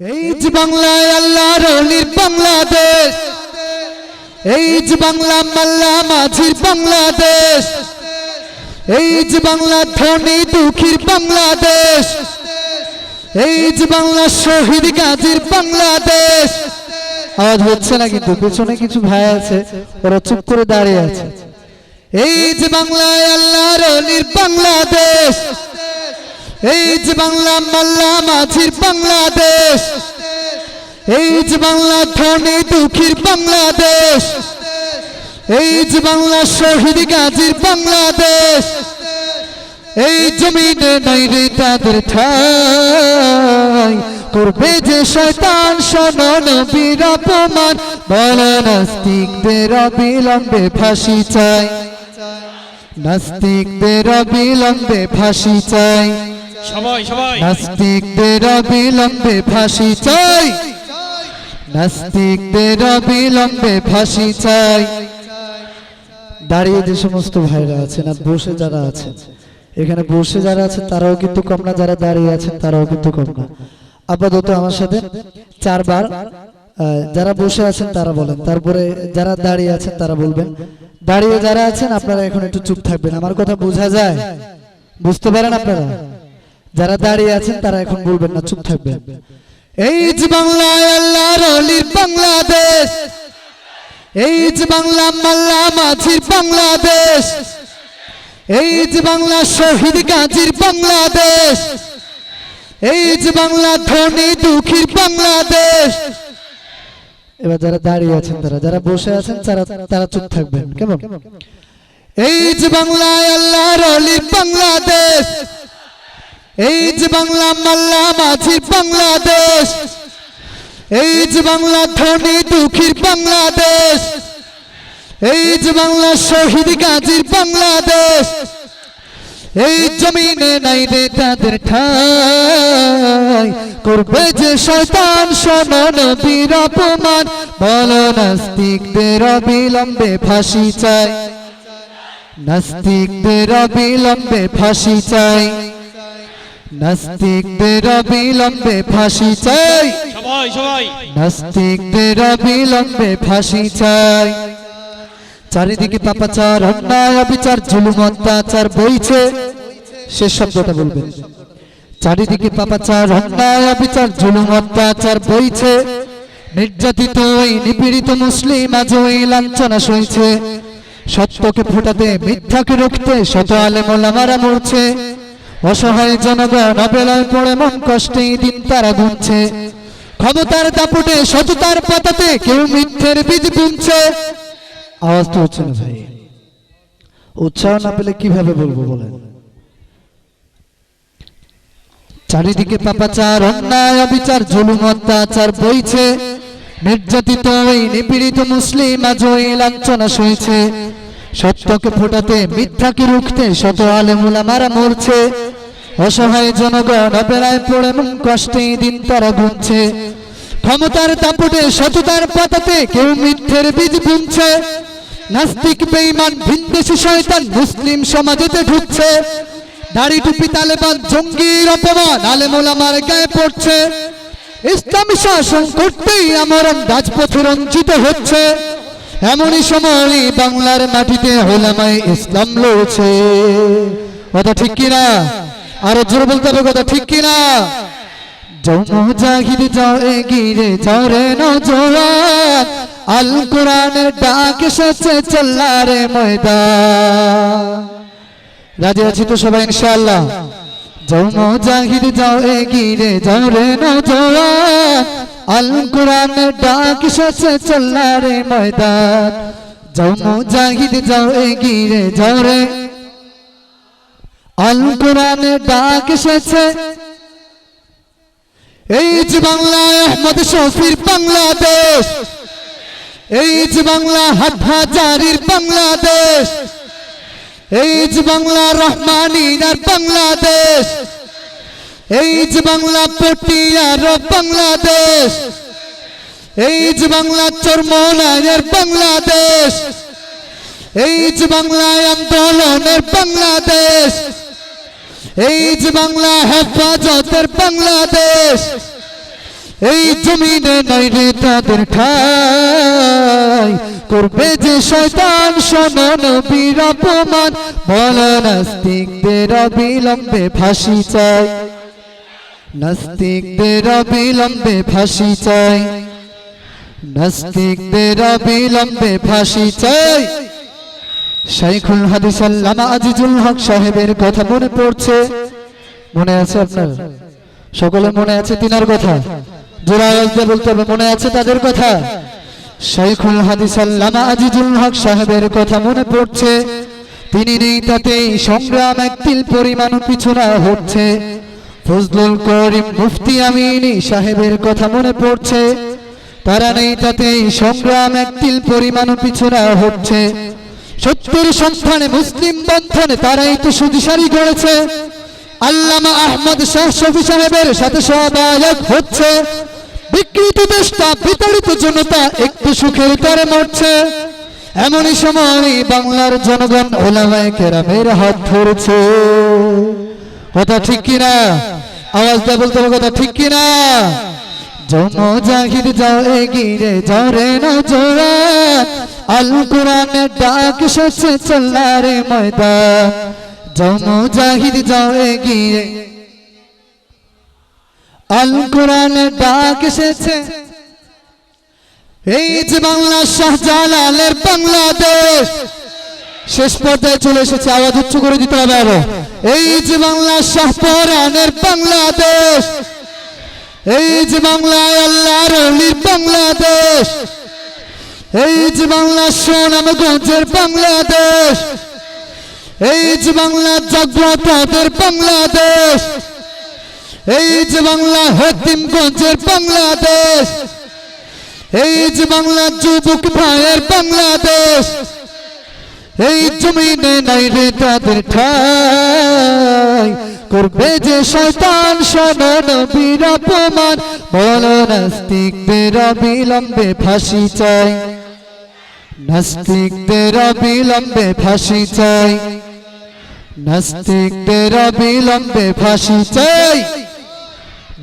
এই যে বাংলায় আল্লাহর অলির বাংলাদেশ এই যে বাংলা মাল্লা মাঝির বাংলাদেশ এই যে বাংলা ধনী দুঃখীর বাংলাদেশ এই যে বাংলা শহীদ গাজীর বাংলাদেশ। আওয়াজ হচ্ছে না কিন্তু পেছনে কিছু ভাই আছে ওরা চুপ করে দাঁড়িয়ে আছে। এই যে বাংলায় আল্লাহর অলির বাংলাদেশ এই যে বাংলা মাল্লা মাঝির বাংলাদেশ, এই যে বাংলা ধনী দুঃখীর বাংলাদেশ, এই যে বাংলা শহীদ গাজীর বাংলাদেশ, এই জমিনে নাই রে তাদের ঠাই। করবে যে শয়তান শোনন বীর অপমান, বল নাস্তিকদের অবিলম্বে ফাঁসি চাই। নাস্তিকদের অবিলম্বে ফাঁসি চাই। সবাই সবাই। নাস্তিকদের অবিলম্বে ফাঁসি চাই। নাস্তিকদের অবিলম্বে ফাঁসি চাই। দাঁড়িয়ে যে সমস্ত ভাইরা আছেন আর বসে যারা আছেন, এখানে বসে যারা আছেন, তারাও কিন্তু কম না, যারা দাঁড়িয়ে আছেন, তারাও কিন্তু কম না। আপাতত আমার সাথে চারবার যারা বসে আছেন তারা বলেন, তারপরে যারা দাঁড়িয়ে আছেন তারা বলবেন। দাঁড়িয়ে যারা আছেন, আপনারা এখন একটু চুপ থাকবেন, আমার কথা বোঝা যায়? বুঝতে পারেন আপনারা? যারা দাঁড়িয়ে আছেন, তারা এখন বলবেন না, চুপ থাকবেন। এই যে বাংলা, আল্লাহর অলির বাংলাদেশ। এই যে বাংলা, মাল্লা মাঝির বাংলাদেশ। এই যে বাংলা, শহীদ গাজীর বাংলাদেশ। এই যে বাংলা, ধনী দুঃখীর বাংলাদেশ। এবার যারা দাঁড়িয়ে আছেন, তারা যারা বসে আছেন, তারা তারা চুপ থাকবেন। কেমন? এই যে বাংলায় আল্লাহর অলির বাংলাদেশ। এই যে বাংলা মাল্লা মাঝির বাংলাদেশ, এই যে বাংলা ধনী দুঃখীর বাংলাদেশ, এই যে বাংলা শহীদ গাজীর বাংলাদেশ, এই জমিনে নাই রে তাদের ঠাই। করবে যে শয়তান শোনন বীর অপমান, বল নাস্তিকদের অবিলম্বে ফাঁসি চাই। নাস্তিকদের অবিলম্বে ফাঁসি চাই। নাস্তিকদের অবিলম্বে ফাঁসি চাই। সবাই সবাই। নাস্তিকদের অবিলম্বে ফাঁসি চাই। চারিদিকে পাপাচার অন্যায় অবিচার জুলুম অত্যাচার বইছে। শেষ শব্দটা বলবেন। চারিদিকে পাপাচার অন্যায় অবিচার জুলুম অত্যাচার বইছে। নির্যাতিত ওই নিপীড়িত মুসলিম আজ ওই লাঞ্ছনা সইছে। সত্যকে ফোটাতে মিথ্যাকে রুখতে শত আলেম ওলামারা মরছে। অসহায় জনগণ অবেলায় পড়ে মন কষ্টে দিন তারা গুনছে। ক্ষমতার দাপুটে, সততার পাতাতে কেউ মিথ্যের বীজ বুনছে। আওয়াজ তো হচ্ছে না ভাই। উৎসাহ না পেলে কীভাবে বলব বলেন? চারিদিকে পাপাচার, অন্যায়, অবিচার, জুলুম, অত্যাচার বইছে। নির্যাতিত ওই নিপীড়িত মুসলিম আজ ওই লাঞ্ছনা সইছে। সত্যকে ফোটাতে, মিথ্যাকে রুখতে, শত আলেমুলা মারা মরছে। অসহায় জনগণ অপেরায় পড়ে, মন কষ্টে দিন তারা গুনছে। ক্ষমতার দাপটে, সততার পাতাতে কেউ মিথ্যের বীজ বুনছে। নাস্তিক, বেঈমান, ভিনদেশি শয়তান মুসলিম সমাজেতে ঢুকছে। দাড়ি টুপি তালেবান, জঙ্গির অপমান আলে আলেমোলামার গায়ে পড়ছে। ইসলামী শাসন করতেই আমরণ রাজপথে রঞ্জিত হচ্ছে। এমনই সময় বাংলার মাটিতে হোলামায় ইসলাম লড়ছে। কথা ঠিক কিনা? আরও জোর বলতে হবে কথা ঠিক কিনা? যাও মুজাহিদ যাও রে ইনশাআল্লাহ। যাও রে নজরান আল কোরআনের ডাক এসেছে চল্লারে ময়দান। যাও মুজাহিদ যাও এগিয়ে, যাও রে। আল কোরআনের ডাক এসেছে। এই যে বাংলা, আহমদ শফির বাংলাদেশ। এই যে বাংলা হাটহাজারির বাংলাদেশ। এই যে বাংলা, রহমানিনার বাংলাদেশ। এই যে বাংলা পটিয়ার বাংলাদেশ, এই যে বাংলা চরমনায়ের বাংলাদেশ, এই যে বাংলা আন্দোলনের বাংলাদেশ, এই যে বাংলা হেফাজতের বাংলাদেশ, এই জমিনে নাই রে তাদের ঠাই। করবে যে শয়তান শোনন বীর অপমান, বল নাস্তিকদের অবিলম্বে ফাঁসি চাই। নাস্তিকদের অবিলম্বে ফাঁসি চাই। নাস্তিকদের অবিলম্বে ফাঁসি চাই। শাইখুল হাদিস আল্লামা আজিজুল হক সাহেবের কথা মনে পড়ছে। মনে আছে আপনার? সকলে মনে আছে তিনার কথা? জোড়া আওয়াজ বলতে হবে, মনে আছে তাদের কথা? শাইখুল হাদিস আল্লামা আজিজুল হক সাহেবের কথা মনে পড়ছে। তিনি নেই তাতেই সংগ্রাম এক তিল পরিমাণ পিছুনা হচ্ছে। ফজলুল করিম মুফতি আমিনী সাহেবের কথা মনে পড়ছে। তারা নেই তাতেই সংগ্রাম এক তিল পরিমাণ পিছুনা হচ্ছে। সত্যের সন্ধানে মুসলিম বন্ধনে তারাই তো সুদিশারি গড়েছে। আল্লামা আহমদ শাহ শফি সাহেবের সাথে সহায়ক হচ্ছে। বিকৃত দেশটা, বিতাড়িত জনতা একটু সুখের তারে মরছে। এমনই সময় বাংলার জনগণ ওলামায় কেরামের হাত ধরেছে। কথা ঠিক কিনা? আওয়াজ দিয়ে বলতে হবে কথা ঠিক কিনা? জমো জাহির যাও এগিয়ে যাও রে না জোরা আল কোরআনের ডাক এসেছে চল্লারে ময়দান। জমো জাহির যাও এগিয়ে আল কোরআনের ডাক এসেছে এই যে বাংলা শাহজালালের বাংলাদেশ। শেষ পর্যায়ে চলে এসেছে, আওয়াজ উচ্চ করে দিতে হবে আরও। এই যে বাংলা শাহপরানের বাংলাদেশ। এই যে বাংলায় আল্লাহর অলির বাংলাদেশ। এই যে বাংলা সোনামগঞ্জের বাংলাদেশ। এই যে বাংলা জগতের বাংলাদেশ। এই যে বাংলা হতিমগঞ্জের বাংলাদেশ। এই যে বাংলা যুবক ভাইয়ের বাংলাদেশ। এই জমিনে নাই রে তাদের ঠাই। করবে যে শয়তান শোনন বীর অপমান বল নাস্তিকদের অবিলম্বে ফাঁসি চাই। নাস্তিকদের অবিলম্বে ফাঁসি চাই। নাস্তিকদের অবিলম্বে ফাঁসি চাই।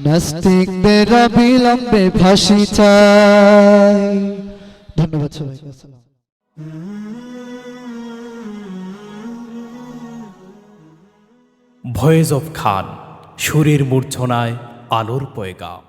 নাস্তিকদের অবিলম্বে ফাঁসি চাই। ধন্যবাদ সবাইকে ভয়েস অফ খান সুরের মূর্ছনায় আলোর পয়গাম।